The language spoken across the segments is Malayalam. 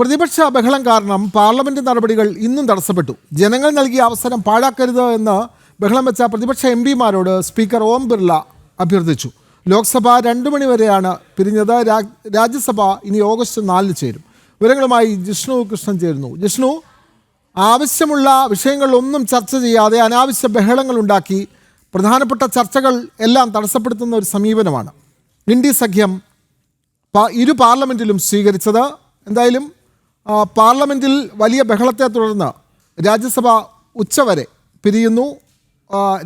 പ്രതിപക്ഷ ബഹളം കാരണം പാർലമെന്റ് നടപടികൾ ഇന്നും തടസ്സപ്പെട്ടു. ജനങ്ങൾ നൽകിയ അവസരം പാഴാക്കരുത് എന്ന് ബഹളം വെച്ച പ്രതിപക്ഷ എം പിമാരോട് സ്പീക്കർ ഓം ബിർള അഭ്യർത്ഥിച്ചു. ലോക്സഭ രണ്ടു മണിവരെയാണ് പിരിഞ്ഞത്. രാജ്യസഭ ഇനി ഓഗസ്റ്റ് നാലിന് ചേരും. വിവരങ്ങളുമായി ജിഷ്ണു കൃഷ്ണൻ ചേരുന്നു. ജിഷ്ണു ആവശ്യമുള്ള വിഷയങ്ങളൊന്നും ചർച്ച ചെയ്യാതെ അനാവശ്യ ബഹളങ്ങൾ ഉണ്ടാക്കി പ്രധാനപ്പെട്ട ചർച്ചകൾ എല്ലാം തടസ്സപ്പെടുത്തുന്ന ഒരു സമീപനമാണ്. ഇന്ത്യ സഖ്യം ഇരു പാർലമെന്റിലും സ്വീകരിച്ചത് എന്തായാലും ആ, പാർലമെന്റിൽ വലിയ ബഹളത്തെ തുടർന്ന് രാജ്യസഭ ഉച്ചവരെ പിരിയുന്നു.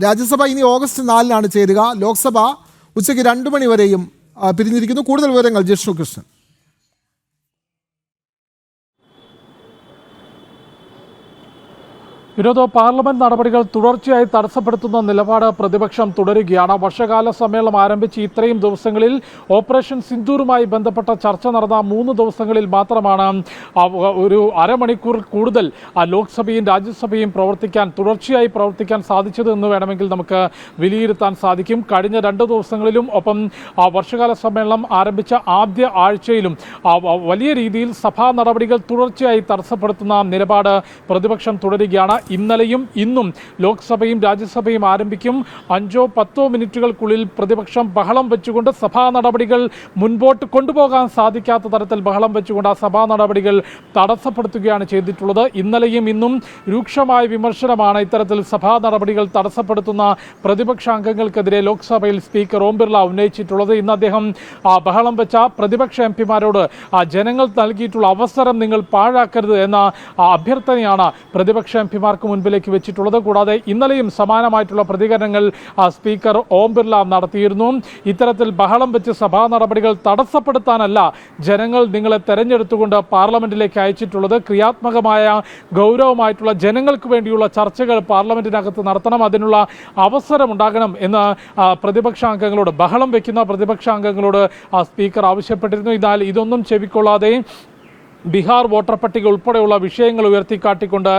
രാജ്യസഭ ഇനി ഓഗസ്റ്റ് നാലിനാണ് ചേരുക. ലോക്സഭ ഉച്ചയ്ക്ക് രണ്ട് മണിവരെയും പിരിഞ്ഞിരിക്കുന്നു. കൂടുതൽ വിവരങ്ങൾ ജിഷ്ണു കൃഷ്ണൻ. വിനോദ പാർലമെന്റ് നടപടികൾ തുടർച്ചയായി തടസ്സപ്പെടുത്തുന്ന നിലപാട് പ്രതിപക്ഷം തുടരുകയാണ്. വർഷകാല സമ്മേളനം ആരംഭിച്ച് ഇത്രയും ദിവസങ്ങളിൽ ഓപ്പറേഷൻ സിന്ദൂറുമായി ബന്ധപ്പെട്ട ചർച്ച നടന്ന മൂന്ന് ദിവസങ്ങളിൽ മാത്രമാണ് ഒരു അരമണിക്കൂർ കൂടുതൽ ലോക്സഭയും രാജ്യസഭയും പ്രവർത്തിക്കാൻ തുടർച്ചയായി പ്രവർത്തിക്കാൻ സാധിച്ചത് എന്ന് വേണമെങ്കിൽ നമുക്ക് വിലയിരുത്താൻ സാധിക്കും. കഴിഞ്ഞ രണ്ട് ദിവസങ്ങളിലും ഒപ്പം വർഷകാല സമ്മേളനം ആരംഭിച്ച ആദ്യ ആഴ്ചയിലും വലിയ രീതിയിൽ സഭാ നടപടികൾ തുടർച്ചയായി തടസ്സപ്പെടുത്തുന്ന നിലപാട് പ്രതിപക്ഷം തുടരുകയാണ്. ഇന്നലെയും ഇന്നും ലോക്സഭയും രാജ്യസഭയും ആരംഭിക്കും. അഞ്ചോ പത്തോ മിനിറ്റുകൾക്കുള്ളിൽ പ്രതിപക്ഷം ബഹളം വെച്ചുകൊണ്ട് സഭാ നടപടികൾ മുൻപോട്ട് കൊണ്ടുപോകാൻ സാധിക്കാത്ത തരത്തിൽ ബഹളം വെച്ചുകൊണ്ട് ആ സഭാ നടപടികൾ തടസ്സപ്പെടുത്തുകയാണ് ചെയ്തിട്ടുള്ളത്. ഇന്നലെയും ഇന്നും രൂക്ഷമായ വിമർശനമാണ് ഇത്തരത്തിൽ സഭാ നടപടികൾ തടസ്സപ്പെടുത്തുന്ന പ്രതിപക്ഷ അംഗങ്ങൾക്കെതിരെ ലോക്സഭയിൽ സ്പീക്കർ ഓം ബിർള ഉന്നയിച്ചിട്ടുള്ളത്. ഇന്ന് അദ്ദേഹം ആ ബഹളം വെച്ച പ്രതിപക്ഷ എം പിമാരോട് ആ ജനങ്ങൾ നൽകിയിട്ടുള്ള അവസരം നിങ്ങൾ പാഴാക്കരുത് എന്ന അഭ്യർത്ഥനയാണ് പ്രതിപക്ഷ എം പിമാർക്ക് മുൻപിലേക്ക് വെച്ചിട്ടുള്ളത്. കൂടാതെ ഇന്നലെയും സമാനമായിട്ടുള്ള പ്രതികരണങ്ങൾ സ്പീക്കർ ഓം ബിർള നടത്തിയിരുന്നു. ഇത്തരത്തിൽ ബഹളം വെച്ച് സഭാ നടപടികൾ തടസ്സപ്പെടുത്താനല്ല ജനങ്ങൾ നിങ്ങളെ തെരഞ്ഞെടുത്തുകൊണ്ട് പാർലമെന്റിലേക്ക് അയച്ചിട്ടുള്ളത്. ക്രിയാത്മകമായ ഗൗരവമായിട്ടുള്ള ജനങ്ങൾക്ക് വേണ്ടിയുള്ള ചർച്ചകൾ പാർലമെന്റിനകത്ത് നടത്തണം. അതിനുള്ള അവസരം ഉണ്ടാകണം എന്ന് പ്രതിപക്ഷാംഗങ്ങളോട് ബഹളം വെക്കുന്ന പ്രതിപക്ഷ അംഗങ്ങളോട് സ്പീക്കർ ആവശ്യപ്പെട്ടിരുന്നു. എന്നാൽ ഇതൊന്നും ചെവിക്കൊള്ളാതെ ബീഹാർ വോട്ടർ പട്ടിക ഉൾപ്പെടെയുള്ള വിഷയങ്ങൾ ഉയർത്തിക്കാട്ടിക്കൊണ്ട്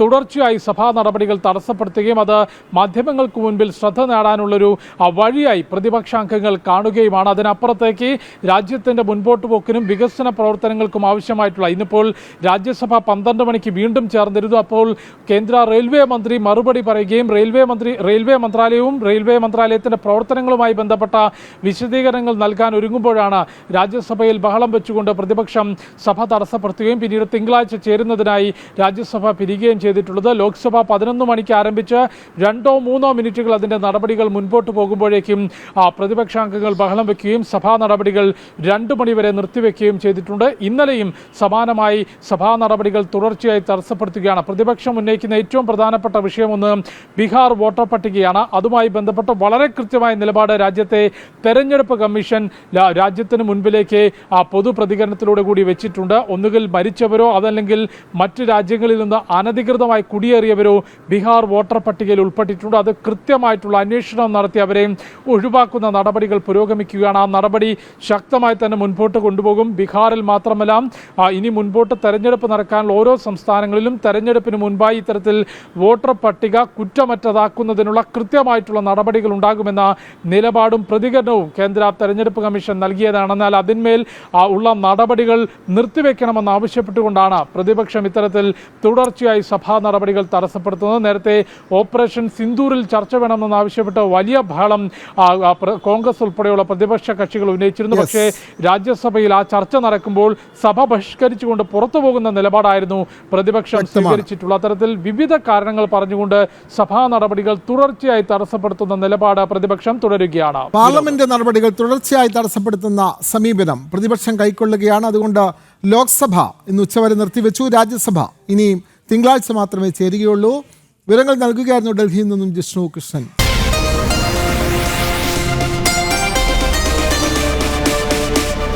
തുടർച്ചയായി സഭാ നടപടികൾ തടസ്സപ്പെടുത്തുകയും അത് മാധ്യമങ്ങൾക്ക് മുൻപിൽ ശ്രദ്ധ നേടാനുള്ളൊരു വഴിയായി പ്രതിപക്ഷാംഗങ്ങൾ കാണുകയുമാണ്. അതിനപ്പുറത്തേക്ക് രാജ്യത്തിന്റെ മുൻപോട്ട് പോക്കിനും വികസന പ്രവർത്തനങ്ങൾക്കും ആവശ്യമായിട്ടുള്ള ഇന്നിപ്പോൾ രാജ്യസഭ പന്ത്രണ്ട് മണിക്ക് വീണ്ടും ചേർന്നിരുന്നു. അപ്പോൾ കേന്ദ്ര റെയിൽവേ മന്ത്രി മറുപടി പറയുകയും റെയിൽവേ മന്ത്രി റെയിൽവേ മന്ത്രാലയവും റെയിൽവേ മന്ത്രാലയത്തിന്റെ പ്രവർത്തനങ്ങളുമായി ബന്ധപ്പെട്ട വിശദീകരണങ്ങൾ നൽകാൻ ഒരുങ്ങുമ്പോഴാണ് രാജ്യസഭയിൽ ബഹളം വെച്ചുകൊണ്ട് പ്രതിപക്ഷം സഭ തടസ്സപ്പെടുത്തുകയും പിന്നീട് തിങ്കളാഴ്ച ചേരുന്നതിനായി രാജ്യസഭ പിരിയുകയും ചെയ്തിട്ടുള്ളത്. ലോക്സഭ പതിനൊന്ന് മണിക്ക് ആരംഭിച്ച് രണ്ടോ മൂന്നോ മിനിറ്റുകൾ അതിന്റെ നടപടികൾ മുൻപോട്ട് പോകുമ്പോഴേക്കും പ്രതിപക്ഷാംഗങ്ങൾ ബഹളം വയ്ക്കുകയും സഭാ നടപടികൾ രണ്ട് മണിവരെ നിർത്തിവെക്കുകയും ചെയ്തിട്ടുണ്ട്. ഇന്നലെയും സമാനമായി സഭാ നടപടികൾ തുടർച്ചയായി തടസ്സപ്പെടുത്തുകയാണ്. പ്രതിപക്ഷം ഉന്നയിക്കുന്ന ഏറ്റവും പ്രധാനപ്പെട്ട വിഷയമൊന്ന് ബീഹാർ വോട്ടർ പട്ടികയാണ്. അതുമായി ബന്ധപ്പെട്ട് വളരെ കൃത്യമായ നിലപാട് രാജ്യത്തെ തെരഞ്ഞെടുപ്പ് കമ്മീഷൻ രാജ്യത്തിന് മുൻപിലേക്ക് ആ പൊതു പ്രതികരണത്തിലൂടെ കൂടി വെച്ചിട്ടുണ്ട്. ഒന്നുകിൽ മരിച്ചവരോ അതല്ലെങ്കിൽ മറ്റ് രാജ്യങ്ങളിൽ നിന്ന് അനധികൃതമായി കുടിയേറിയവരോ ബീഹാർ വോട്ടർ പട്ടികയിൽ ഉൾപ്പെട്ടിട്ടുണ്ട്. അത് കൃത്യമായിട്ടുള്ള അന്വേഷണം നടത്തി അവരെ ഒഴിവാക്കുന്ന നടപടികൾ പുരോഗമിക്കുകയാണ്. ആ നടപടി ശക്തമായി തന്നെ മുൻപോട്ട് കൊണ്ടുപോകും. ബീഹാറിൽ മാത്രമല്ല ഇനി മുൻപോട്ട് തെരഞ്ഞെടുപ്പ് നടക്കാനുള്ള ഓരോ സംസ്ഥാനങ്ങളിലും തെരഞ്ഞെടുപ്പിന് മുൻപായി ഇത്തരത്തിൽ വോട്ടർ പട്ടിക കുറ്റമറ്റതാക്കുന്നതിനുള്ള കൃത്യമായിട്ടുള്ള നടപടികൾ ഉണ്ടാകുമെന്ന നിലപാടും പ്രതികരണവും കേന്ദ്ര തെരഞ്ഞെടുപ്പ് കമ്മീഷൻ നൽകിയതാണ് എന്നാൽ അതിന്മേൽ ഉള്ള നടപടികൾ നിർത്തിവെക്കണമെന്ന് ആവശ്യപ്പെട്ടുകൊണ്ടാണ് പ്രതിപക്ഷം ഇത്തരത്തിൽ തുടർച്ചയായി സഭാ നടപടികൾ തടസ്സപ്പെടുത്തുന്നത്. നേരത്തെ ഓപ്പറേഷൻ സിന്ദൂരിൽ ചർച്ച വേണമെന്ന് ആവശ്യപ്പെട്ട് വലിയ ബഹളം കോൺഗ്രസ് ഉൾപ്പെടെയുള്ള പ്രതിപക്ഷ കക്ഷികൾ ഉന്നയിച്ചിരുന്നു. പക്ഷേ രാജ്യസഭയിൽ ആ ചർച്ച നടക്കുമ്പോൾ സഭ ബഹിഷ്കരിച്ചുകൊണ്ട് പുറത്തു പോകുന്ന നിലപാടായിരുന്നു പ്രതിപക്ഷം സ്വീകരിച്ചിട്ടുള്ള. അത്തരത്തിൽ വിവിധ കാരണങ്ങൾ പറഞ്ഞുകൊണ്ട് സഭാ നടപടികൾ തുടർച്ചയായി തടസ്സപ്പെടുത്തുന്ന നിലപാട് പ്രതിപക്ഷം തുടരുകയാണ്. പാർലമെന്റ് നടപടികൾ തുടർച്ചയായി തടസ്സപ്പെടുത്തുന്ന സമീപനം പ്രതിപക്ഷം കൈക്കൊള്ളുകയാണ്. അതുകൊണ്ട് ലോക്സഭ ഇന്ന് ഉച്ചവരെ നിർത്തിവെച്ചു. രാജ്യസഭ ഇനി തിങ്കളാഴ്ച മാത്രമേ ചേരുകയുള്ളൂ. വിവരങ്ങൾ നൽകുകയായിരുന്നു ഡൽഹിയിൽ നിന്നും ജിഷ്ണു കൃഷ്ണൻ.